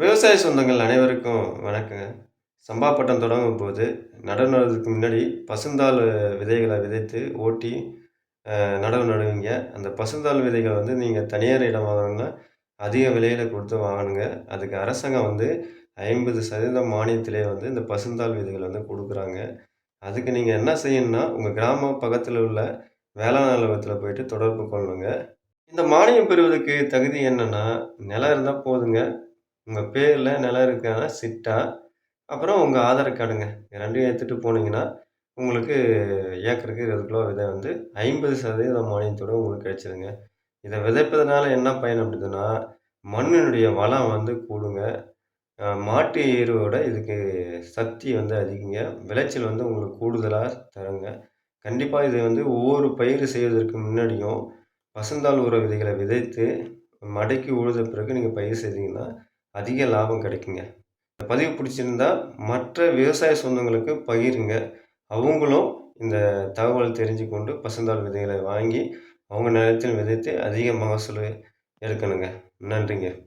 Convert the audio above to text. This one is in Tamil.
விவசாய சொந்தங்கள் அனைவருக்கும் வணக்கங்க. சம்பா பட்டம் தொடங்கும் போது, நடவு நடுறதுக்கு முன்னாடி பசுந்தாள் விதைகளை விதைத்து, ஓட்டி நடவு நடுவீங்க. அந்த பசுந்தாள் விதைகளை வந்து நீங்கள் தனியார் இடம் வாங்கணும்னா, அதிக விலையில் கொடுத்து வாங்கணுங்க. அதுக்கு அரசாங்கம் வந்து 50% மானியத்திலே வந்து இந்த பசுந்தாள் விதைகள் வந்து கொடுக்குறாங்க அதுக்கு நீங்கள் என்ன செய்யணும்னா, உங்கள் கிராமம் பக்கத்தில் உள்ள வேளாண் அலுவலகத்தில் போயிட்டு தொடர்பு கொள்ளணுங்க. இந்த மானியம் பெறுவதற்கு தகுதி என்னென்னா நிலம் இருந்தால் போதுங்க. உங்கள் பேரில் நிலம் இருக்கான்னா சிட்டா, அப்புறம் உங்கள் ஆதார் கார்டுங்க. இது 2யும் எடுத்துட்டு போனீங்கன்னா, உங்களுக்கு ஏக்கருக்கு 20 கிலோ விதை வந்து 50% மானியத்தோட உங்களுக்கு கிடைச்சிருங்க. இதை விதைப்பதனால என்ன பயன் அப்படின்னா மண்ணினுடைய வளம் வந்து கூடுங்க. மாட்டு எருவோட இதுக்கு சக்தி வந்து அதிகங்க. விளைச்சல் வந்து உங்களுக்கு கூடுதலாக தருங்க. கண்டிப்பாக இது வந்து ஒவ்வொரு பயிர் செய்வதற்கு முன்னாடியும், பசுந்தாள் உர விதைகளை விதைத்து, மடக்கி உழுத பிறகு நீங்கள் பயிர் செய்தீங்கன்னா, அதிக லாபம் கிடைக்குங்க. இந்த பதிவு பிடிச்சிருந்தா, மற்ற விவசாய சொந்தங்களுக்கு பகிருங்க. அவங்களும் இந்த தகவல் தெரிஞ்சுக்கொண்டு பசுந்தாள் விதைகளை வாங்கி, அவங்க நிலத்தில் விதைத்து அதிக மகசூல் எடுக்கணுங்க. நன்றிங்க.